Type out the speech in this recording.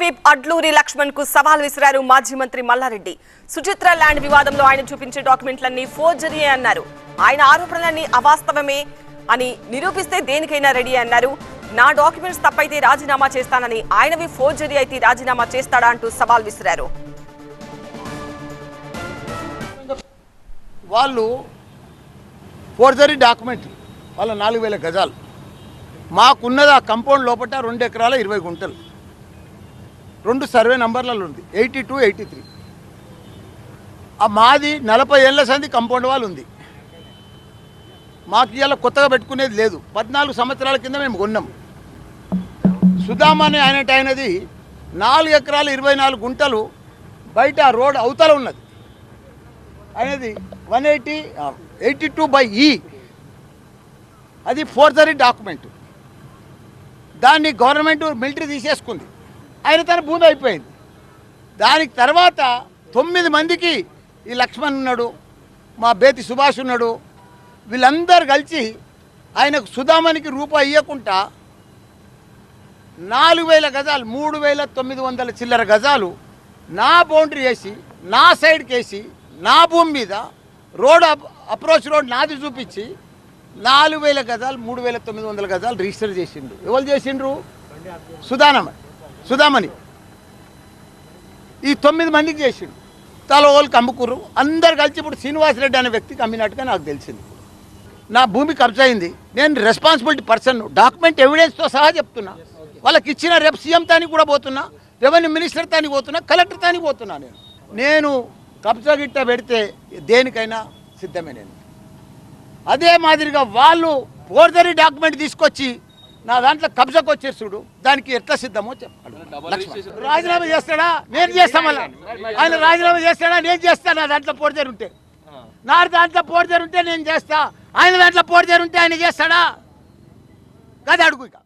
Whip Adluri లక్ష్మణ్కు సవాల్ విసిరారు మాజీ మంత్రి మల్లారెడ్డి. సుచిత్ర ల్యాండ్ వివాదంలో ఆయన చూపించే డాక్యుమెంట్లన్నీ ఫోర్జరీ అన్నారు. ఆయన ఆరోపణలన్నీ అవాస్తవమే అని నిరూపిస్తే దేనికైనా రెడీ అన్నారు. నా డాక్యుమెంట్స్ తప్పైతే రాజీనామా చేస్తానని ఆయనవి ఫోర్జరీ అయితే రాజీనామా చేస్తాడా అంటూ సవాల్ విసిరారు. వాళ్ళు ఫోర్జరీ డాక్యుమెంట్ వాళ్ళ నాలుగు వేల గజాలు. మాకున్నది ఆ కంపౌండ్ లోపల రెండు ఎకరాల ఇరవై గుంటలు. రెండు సర్వే నంబర్లలో ఉంది. Eighty two eighty three. ఆ మాది నలభై ఏళ్ళ సంది కంపౌండ్ వాళ్ళు ఉంది. మాకు ఇలా కొత్తగా పెట్టుకునేది లేదు. పద్నాలుగు సంవత్సరాల కింద మేము కొన్నాం. సుధామ అనే అయినది ఆయనది నాలుగు ఎకరాలు ఇరవై నాలుగు గుంటలు బయట రోడ్ అవతల ఉన్నది. అనేది one eighty eighty two by E. అది ఫోర్జరీ డాక్యుమెంట్. దాన్ని గవర్నమెంట్ మిలిటరీ తీసేసుకుంది. ఆయన తన భూమి అయిపోయింది. దానికి తర్వాత తొమ్మిది మందికి ఈ లక్ష్మణ్ ఉన్నాడు మా బేతి సుభాష్ ఉన్నాడు. వీళ్ళందరూ కలిసి ఆయనకు సుధామణికి రూపాయి ఇవ్వకుండా నాలుగు వేల గజాలు మూడు వేల తొమ్మిది వందల చిల్లర గజాలు నా బౌండరీ వేసి నా సైడ్కి వేసి నా భూమి మీద రోడ్ అప్- అప్రోచ్ రోడ్ నాది చూపించి నాలుగు వేల గజాలు మూడు వేల తొమ్మిది వందల గజాలు రిజిస్టర్ చేసిండ్రు. ఎవరు చేసిండ్రు? సుధానమ సుధామణి. ఈ తొమ్మిది మందికి చేసిండు. తల వాళ్ళకి అమ్ముకుర్రు. అందరు కలిసి ఇప్పుడు శ్రీనివాసరెడ్డి అనే వ్యక్తికి అమ్మినట్టుగా నాకు తెలిసింది. నా భూమి కబ్జా అయింది నేను రెస్పాన్సిబిలిటీ పర్సన్ డాక్యుమెంట్ ఎవిడెన్స్తో సహా చెప్తున్నా. వాళ్ళకి ఇచ్చిన రేపు సీఎం తానికి కూడా పోతున్నా. రెవెన్యూ మినిస్టర్ తానికి పోతున్నా. కలెక్టర్ తానికి పోతున్నా నేను. నేను కబ్జా గిట్ట పెడితే దేనికైనా సిద్ధమే నేను. అదే మాదిరిగా వాళ్ళు ఫోర్జరీ డాక్యుమెంట్ తీసుకొచ్చి నా దాంట్లో కబ్జాకు వచ్చేసి చూడు. దానికి ఎట్లా సిద్ధమో చెప్పాడు. రాజీనామా చేస్తాడా? నేను చేస్తా మళ్ళా. ఆయన రాజీనామా చేస్తాడా? నేను చేస్తా నా దాంట్లో ఉంటే. నా దాంట్లో ఉంటే నేను చేస్తా. ఆయన దాంట్లో ఉంటే ఆయన చేస్తాడా? కదా అడుగు ఇక.